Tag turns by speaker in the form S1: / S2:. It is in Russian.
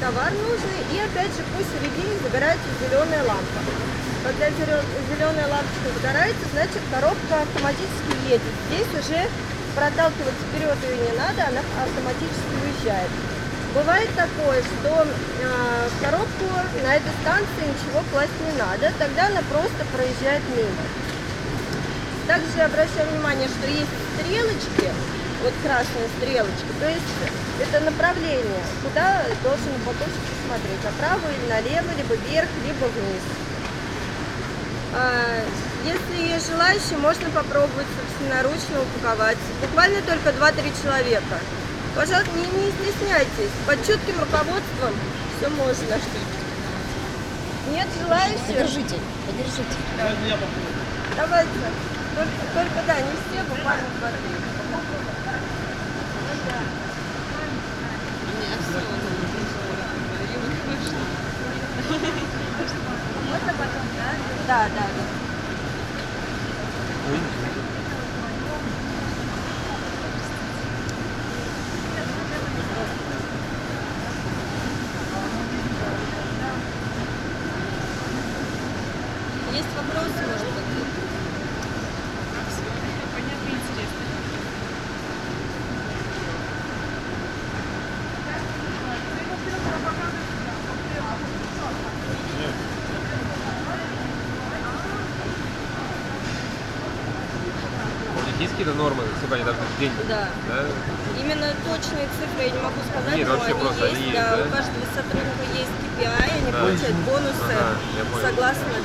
S1: товар нужный, и опять же пусть в середине загорается зеленая лампа. Когда зеленая лампочка загорается, значит коробка автоматически едет. Здесь уже проталкиваться вперед ее не надо, она автоматически уезжает. Бывает такое, что э, коробку на этой станции ничего класть не надо, тогда она просто проезжает мимо. Также обращаю внимание, что есть стрелочки, вот красная стрелочка, то есть это направление, куда должен упаковщик смотреть, направо или налево, либо вверх, либо вниз. А, Если есть желающие, можно попробовать собственноручно упаковать. Буквально только 2-3 человека. Пожалуйста, не, не стесняйтесь. Под чутким руководством все можно. Нет желающих?
S2: Подержите, подержите.
S1: Давайте. Только, только да, не все, буквально 2-3. Да? Да, да. Есть вопросы, может быть?
S3: Есть какие-то нормы, сколько они должны в день?
S1: Да.
S3: Да?
S1: Именно точные цифры я не могу сказать,
S3: Нет,
S1: но
S3: вообще
S1: они
S3: просто
S1: есть,
S3: они
S1: да,
S3: есть, да?
S1: У каждого сотрудника есть KPI, они
S3: Да.
S1: получают бонусы
S3: Ага,
S1: согласно